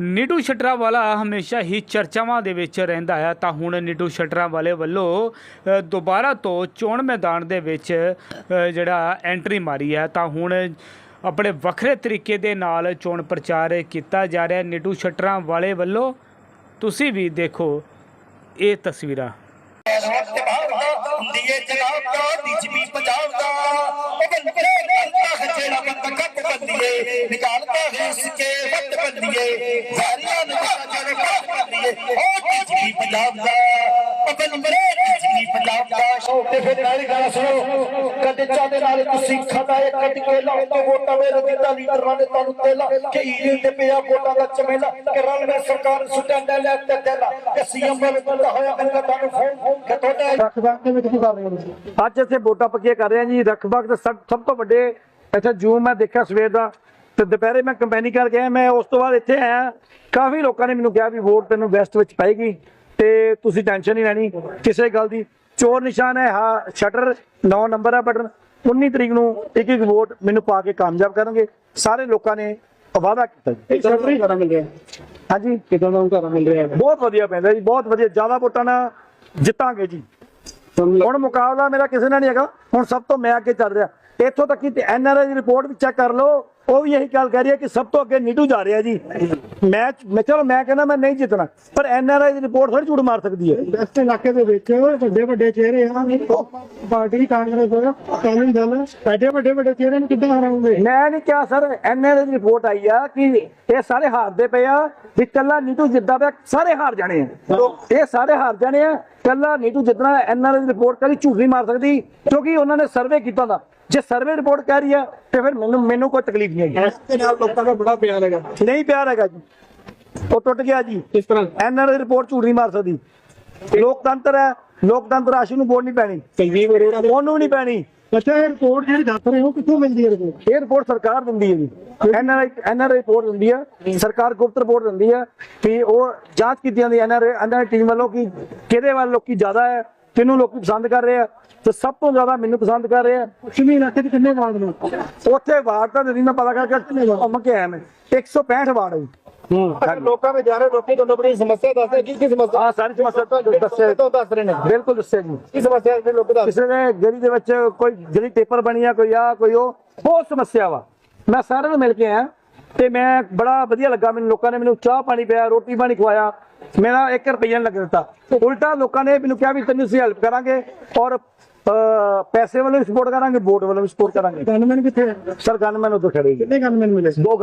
ਨੀਟੂ ਸ਼ਟਰਾ ਵਾਲਾ ਹਮੇਸ਼ਾ ਹੀ ਚਰਚਾਵਾਂ ਦੇ ਵਿੱਚ ਰਹਿੰਦਾ ਹੈ। ਤਾਂ ਹੁਣ ਨੀਟੂ ਸ਼ਟਰਾ ਵਾਲੇ ਵੱਲੋਂ ਦੁਬਾਰਾ ਤੋਂ ਚੋਣ ਮੈਦਾਨ ਦੇ ਵਿੱਚ ਜਿਹੜਾ ਐਂਟਰੀ ਮਾਰੀ ਹੈ। ਤਾਂ ਹੁਣ ਆਪਣੇ ਵੱਖਰੇ ਤਰੀਕੇ ਦੇ ਨਾਲ ਚੋਣ ਪ੍ਰਚਾਰ ਕੀਤਾ ਜਾ ਰਿਹਾ ਹੈ। ਨੀਟੂ ਸ਼ਟਰਾ ਵਾਲੇ ਵੱਲੋਂ ਤੁਸੀਂ ਵੀ ਦੇਖੋ ਇਹ ਤਸਵੀਰਾਂ। ਹੁੰਦੀਏ ਜਨਾਬ ਦਾ ਨਿਜਮੀ ਪੰਜਾਬ ਦਾ ਉਹ ਬੰਦੇ ਬੰਦਾ ਜਿਹੜਾ ਬੰਦਾ ਕੱਟ ਬੰਦੀਏ ਨਿਕਾਲਦਾ ਹੈ ਇਸਕੇ ਵੱਟ ਬੰਦੀਏ ਸਾਰੀਆਂ ਨਿਕਾਲ ਜਿਹੜੇ ਕੱਟ ਬੰਦੀਏ ਉਹ ਨਿਜਮੀ ਪੰਜਾਬ ਦਾ ਉਹ ਬੰਦੇ ਨਿਜਮੀ ਪੰਜਾਬ ਦਾ। ਤੇ ਫਿਰ ਨਾਲੀ ਗੱਲ ਸੁਣੋ ਕਦੇ ਚਾਹਦੇ ਨਾਲ ਤੁਸੀਂ ਖਾਦਾ ਇੱਕ ਕੱਟ ਕੇ ਲਾਓ ਤਾਂ ਵੋਟਾਂ ਮੇਰੇ ਦਿੱਤਾ ਲੀਡਰਾਂ ਨੇ ਤੁਹਾਨੂੰ ਤੇਲਾ ਕਿ ਈਲ ਤੇ ਪਿਆ ਵੋਟਾਂ ਦਾ ਚਮੇਲਾ ਕਿ ਰਲ ਵਿੱਚ ਸਰਕਾਰ ਸੁਟੈਂਡਾ ਲੈ ਤੇ ਦੇਲਾ ਕਿ ਸੀਐਮ ਵੱਲ ਬੰਦਾ ਹੋਇਆ ਕਹਿੰਦਾ ਤੁਹਾਨੂੰ ਫੋਨ ਫੋਨ ਕਿ ਤੁਹਾਡਾ। ਰੱਖਬਾਗ ਦੇ ਵਿੱਚ ਕੀ ਕਰ ਰਹੇ ਹੋ? ਅੱਜ ਇੱਥੇ ਵੋਟਾਂ ਪੱਕੀਆਂ ਕਰ ਰਹੇ ਹਾਂ ਜੀ ਰੱਖਬਾਗ ਦੇ ਸਭ ਸਭ ਤੋਂ ਵੱਡੇ ਇੱਥੇ ਜੂਮ ਮੈਂ ਦੇਖਿਆ ਸਵੇਰ ਦਾ ਤੇ ਦੁਪਹਿਰੇ ਮੈਂ ਕੰਪੈਨੀ ਕਰਕੇ ਆਇਆ ਮੈਂ ਉਸ ਤੋਂ ਬਾਅਦ ਇੱਥੇ ਆਇਆ। ਕਾਫੀ ਲੋਕਾਂ ਨੇ ਮੈਨੂੰ ਕਿਹਾ ਵੀ ਵੋਟ ਤੈਨੂੰ ਵੈਸਟ ਵਿੱਚ ਪਾਏਗੀ ਤੇ ਤੁਸੀਂ ਟੈਨਸ਼ਨ ਨਹੀਂ ਲੈਣੀ ਕਿਸੇ ਗੱਲ ਦੀ। ਚੋਰ ਨਿਸ਼ਾਨ ਹੈ ਹਾਂ ਸ਼ਟਰ 9 ਨੰਬਰ ਹੈ ਬਟਨ। 19 ਤਰੀਕ ਨੂੰ ਇੱਕ ਇੱਕ ਵੋਟ ਮੈਨੂੰ ਪਾ ਕੇ ਕਾਮਯਾਬ ਕਰਨਗੇ। ਸਾਰੇ ਲੋਕਾਂ ਨੇ ਵਾਅਦਾ ਕੀਤਾ ਜੀ। ਸੈਕਟਰੀ ਕਰਾਂ ਮਿਲ ਰਿਹਾ ਹਾਂਜੀ। ਕਿਦਾਂ ਦਾ ਘਰ ਮਿਲ ਰਿਹਾ ਬਹੁਤ ਵਧੀਆ ਪੈਂਦਾ ਜੀ ਬਹੁਤ ਵਧੀਆ। ਜ਼ਿਆਦਾ ਵੋਟਾਂ ਨਾਲ ਜਿੱਤਾਂਗੇ ਜੀ। ਹੁਣ ਮੁਕਾਬਲਾ ਮੇਰਾ ਕਿਸੇ ਨਾਲ ਨਹੀਂ ਹੈਗਾ। ਹੁਣ ਸਭ ਤੋਂ ਮੈਂ ਅੱਗੇ ਚੱਲ ਰਿਹਾ। ਇੱਥੋਂ ਤੱਕ ਕਿ ਐਨਆਰਆਈ ਦੀ ਰਿਪੋਰਟ ਵੀ ਚੈੱਕ ਕਰ ਲਓ। ਉਹ ਵੀ ਇਹੀ ਗੱਲ ਕਹਿ ਰਹੀ ਹੈ ਕਿ ਸਭ ਤੋਂ ਅੱਗੇ ਨੀਟੂ ਜਾ ਰਿਹਾ ਜੀ। ਮੈਚ ਮੈਂ ਚਲੋ ਮੈਂ ਕਹਿੰਦਾ ਮੈਂ ਨਹੀਂ ਜਿੱਤਣਾ ਪਰ ਐਨਆਰਆਈ ਦੀ ਰਿਪੋਰਟ ਥੋੜੀ ਝੂਠ ਮਾਰ ਸਕਦੀ ਹੈ। ਵੈਸਟ ਇਲਾਕੇ ਦੇ ਵਿੱਚ ਵੱਡੇ ਵੱਡੇ ਚਿਹਰੇ ਆ ਪਾਰਟੀ ਕਾਂਗਰਸ ਅਕਾਲੀ ਦਲ ਐਡੇ ਵੱਡੇ ਵੱਡੇ ਚਿਹਰੇ ਨੂੰ ਕਿੱਦਾਂ ਹਰਾਉਂਗੇ? ਮੈਂ ਨਹੀਂ ਕਿਹਾ ਸਰ ਐਨਆਰਆਈ ਦੀ ਰਿਪੋਰਟ ਆਈ ਆ ਕਿ ਇਹ ਸਾਰੇ ਹਾਰਦੇ ਪਏ ਆ ਵੀ ਕੱਲਾ ਨੀਟੂ ਜਿੱਦਾਂ ਪਿਆ ਸਾਰੇ ਹਾਰ ਜਾਣੇ ਆ। ਇਹ ਸਾਰੇ ਹਾਰ ਜਾਣੇ ਆ ਕੱਲਾ ਨੀਟੂ ਜਿੱਤਣਾ ਐਨਆਰਆਈ ਦੀ ਰਿਪੋਰਟ ਕਦੀ ਝੂਠ ਨਹੀਂ ਮਾਰ ਸਕਦੀ ਕਿਉਂਕਿ ਉਹਨਾਂ ਨੇ ਸਰਵੇ ਕੀਤਾ ਦਾ ਜੇ ਸਰਵੇ ਰਿਪੋਰਟ ਕਹਿ ਰਹੀ ਆ ਤੇ ਫਿਰ ਮੈਨੂੰ ਮੈਨੂੰ ਕੋਈ ਤਕਲੀਫ ਨਹੀਂ ਹੈਗੀ। ਇਸ ਦੇ ਨਾਲ ਲੋਕਾਂ ਦਾ ਬੜਾ ਪਿਆਰ ਹੈਗਾ। ਨਹੀਂ ਪਿਆਰ ਹੈਗਾ ਜੀ। ਉਹ ਟੁੱਟ ਗਿਆ ਜੀ। ਇਸ ਤਰ੍ਹਾਂ? ਐਨਆਰਆਈ ਰਿਪੋਰਟ ਝੂਠ ਨਹੀਂ ਮਾਰ ਸਕਦੀ। ਲੋਕਤੰਤਰ ਹੈ ਲੋਕਤੰਤਰ ਆਸ਼ੂ ਨੂੰ ਵੋਟ ਨਹੀਂ ਪੈਣੀ। ਅਰੋੜਾ ਦੇ ਉਹਨੂੰ ਵੀ ਨਹੀਂ ਪੈਣੀ। ਅੱਛਾ ਇਹ ਰਿਪੋਰਟ ਜਿਹੜੀ ਦੱਸ ਰਹੇ ਹੋ ਕਿੱਥੋਂ ਮਿਲਦੀ ਹੈ ਰਿਪੋਰਟ ਇਹ ਰਿਪੋਰਟ ਸਰਕਾਰ ਦਿੰਦੀ ਹੈ ਜੀ। ਐਨਆਰਆਈ ਐਨਆਰਆਈ ਰਿਪੋਰਟ ਦਿੰਦੀ ਹੈ ਸਰਕਾਰ ਗੁਪਤ ਰਿਪੋਰਟ ਦਿੰਦੀ ਹੈ ਕਿ ਉਹ ਜਾਂਚ ਕੀਤੀ ਜਾਂਦੀ ਹੈ ਐਨਆਰਆਈ ਐਨਆਰਆਈ ਟੀਮ ਵੱਲੋਂ ਕਿ ਕਿਹਦੇ ਵੱਲ ਲੋਕੀ ਜ਼ਿਆਦਾ ਹੈ ਕਿਹਨੂੰ ਲੋਕੀ ਪਸੰਦ ਕਰ ਰਹੇ ਆ ਤੇ ਸਭ ਤੋਂ ਜ਼ਿਆਦਾ ਮੈਨੂੰ ਪਸੰਦ ਕਰ ਰਹੇ ਆ ਪੱਛਮੀ ਇਲਾਕੇ ਦੇ ਕਿੰਨੇ ਵਾਰਡ ਨੇ? ਉੱਥੇ ਵਾਰਡ ਤਾਂ ਨਹੀਂ ਮੈਂ ਪਤਾ ਕਰਕੇ ਮੈਂ। 165 ਵਾਰਡ ਹੈ ਅੱਛਾ ਲੋਕਾਂ ਵਿੱਚ ਜਾ ਰਹੇ ਲੋਕੀ ਤੁਹਾਨੂੰ ਆਪਣੀ ਸਮੱਸਿਆ ਦੱਸਦੇ ਕੀ ਕੀ ਸਮੱਸਿਆ? ਆ ਸਾਰੀ ਸਮੱਸਿਆ ਤੁਹਾਨੂੰ ਦੱਸਿਆ ਤੋਂ ਦੱਸ ਰਹੇ ਨੇ। ਬਿਲਕੁਲ ਦੱਸਿਆ ਜੀ। ਕੀ ਸਮੱਸਿਆ ਦੇ ਲੋਕ ਦੱਸ ਕਿਸੇ ਨੇ ਗਲੀ ਦੇ ਵਿੱਚ ਕੋਈ ਗਲੀ ਟੇਪਰ ਬਣੀ ਆ ਕੋਈ ਆ ਕੋਈ ਉਹ ਬਹੁਤ ਸਮੱਸਿਆ ਵਾ। ਮੈਂ ਸਾਰਿਆਂ ਨੂੰ ਮਿਲ ਕੇ ਆਇਆ ਤੇ ਮੈਂ ਬੜਾ ਵਧੀਆ ਲੱਗਾ ਮੈਨੂੰ। ਲੋਕਾਂ ਨੇ ਮੈਨੂੰ ਚਾਹ ਪਾਣੀ ਪਿਆ ਰੋਟੀ ਪਾਣੀ ਖਵਾਇਆ। ਮੇਰਾ 1 ਰੁਪਈਆ ਨਹੀਂ ਲੱਗ ਦਿੱਤਾ। ਉਲਟਾ ਲੋਕਾਂ ਨੇ ਮੈਨੂੰ ਕਿਹਾ ਵੀ ਤੈਨੂੰ ਅਸੀਂ ਹੈਲਪ ਕਰਾਂਗੇ ਔਰ ਪੈਸੇ ਵੱਲੋਂ ਵੀ ਸਪੋਰਟ ਕਰਾਂਗੇ ਵੋਟ ਵੱਲੋਂ ਵੀ ਸਪੋਰਟ ਕਰਾਂਗੇ। ਗਨਮੈਨ ਕਿੱਥੇ ਹੈ? ਸਰ ਗਨਮੈਨ ਉਧਰ ਖੜੇ ਜੀ। ਕਿੰਨੇ ਗਨਮੈਨ ਮਿਲੇ ਸੀ? ਦੋ ਗਨ